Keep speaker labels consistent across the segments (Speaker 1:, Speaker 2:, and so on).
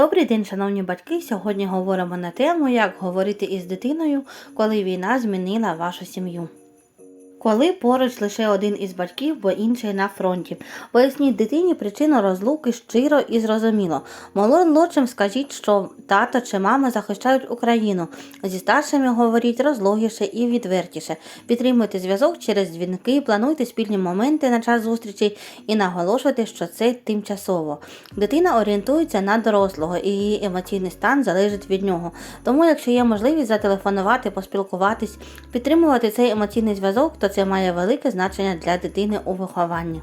Speaker 1: Добрий день, шановні батьки. Сьогодні говоримо на тему, як говорити із дитиною, коли війна змінила вашу сім'ю. Коли поруч лише один із батьків, бо інший на фронті. Поясніть дитині причину розлуки щиро і зрозуміло. Молодшим скажіть, що тато чи мама захищають Україну. Зі старшими говоріть розлогіше і відвертіше. Підтримуйте зв'язок через дзвінки, плануйте спільні моменти на час зустрічей і наголошуйте, що це тимчасово. Дитина орієнтується на дорослого і її емоційний стан залежить від нього. Тому, якщо є можливість зателефонувати, поспілкуватись, підтримувати цей емоційний зв'язок, то це має велике значення для дитини у вихованні.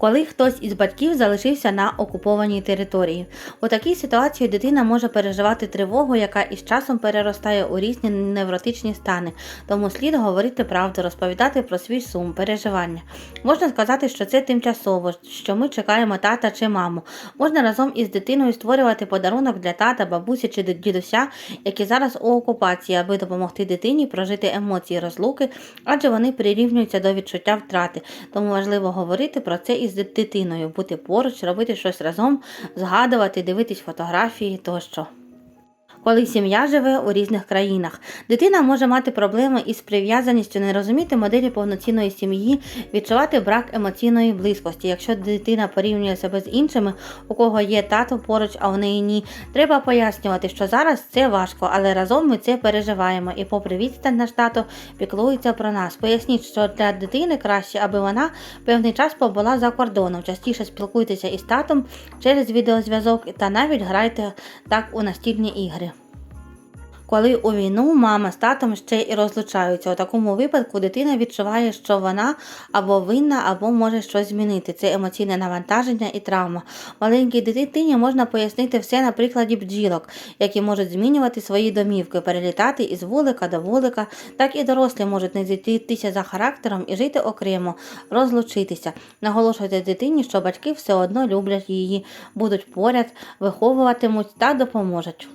Speaker 1: Коли хтось із батьків залишився на окупованій території. У такій ситуації дитина може переживати тривогу, яка із часом переростає у різні невротичні стани, тому слід говорити правду, розповідати про свій сум, переживання. Можна сказати, що це тимчасово, що ми чекаємо тата чи маму. Можна разом із дитиною створювати подарунок для тата, бабусі чи дідуся, які зараз у окупації, аби допомогти дитині прожити емоції розлуки, адже вони прирівнюються до відчуття втрати. Тому важливо говорити про це із дитиною, бути поруч, робити щось разом, згадувати, дивитись фотографії тощо. Коли сім'я живе у різних країнах, дитина може мати проблеми із прив'язаністю, не розуміти моделі повноцінної сім'ї, відчувати брак емоційної близькості. Якщо дитина порівнює себе з іншими, у кого є тато поруч, а у неї ні, треба пояснювати, що зараз це важко, але разом ми це переживаємо. І, попри відстань, наш тато піклується про нас. Поясніть, що для дитини краще, аби вона певний час побула за кордоном. Частіше спілкуйтеся із татом через відеозв'язок та навіть грайте так у настільні ігри. Коли у війну мама з татом ще і розлучаються. У такому випадку дитина відчуває, що вона або винна, або може щось змінити. Це емоційне навантаження і травма. Маленькій дитині можна пояснити все на прикладі бджілок, які можуть змінювати свої домівки, перелітати із вулика до вулика. Так і дорослі можуть не зійтися за характером і жити окремо, розлучитися. Наголошуйте дитині, що батьки все одно люблять її, будуть поряд, виховуватимуть та допоможуть.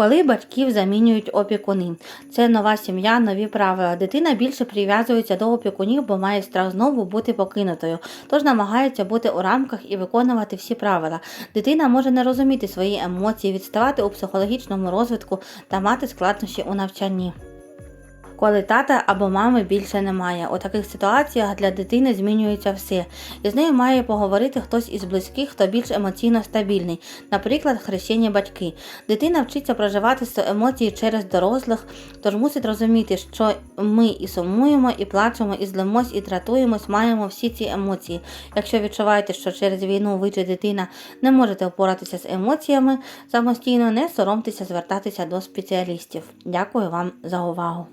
Speaker 1: Коли батьків замінюють опікуни, це нова сім'я, нові правила. Дитина більше прив'язується до опікунів, бо має страх знову бути покинутою, тож намагається бути у рамках і виконувати всі правила. Дитина може не розуміти свої емоції, відставати у психологічному розвитку та мати складнощі у навчанні. Коли тата або мами більше немає. У таких ситуаціях для дитини змінюється все. І з нею має поговорити хтось із близьких, хто більш емоційно стабільний, наприклад, хрещені батьки. Дитина вчиться проживати емоції через дорослих, тож мусить розуміти, що ми і сумуємо, і плачемо, і злимось, і дратуємось, маємо всі ці емоції. Якщо відчуваєте, що через війну ви чи дитина не можете опоратися з емоціями самостійно, не соромтеся звертатися до спеціалістів. Дякую вам за увагу.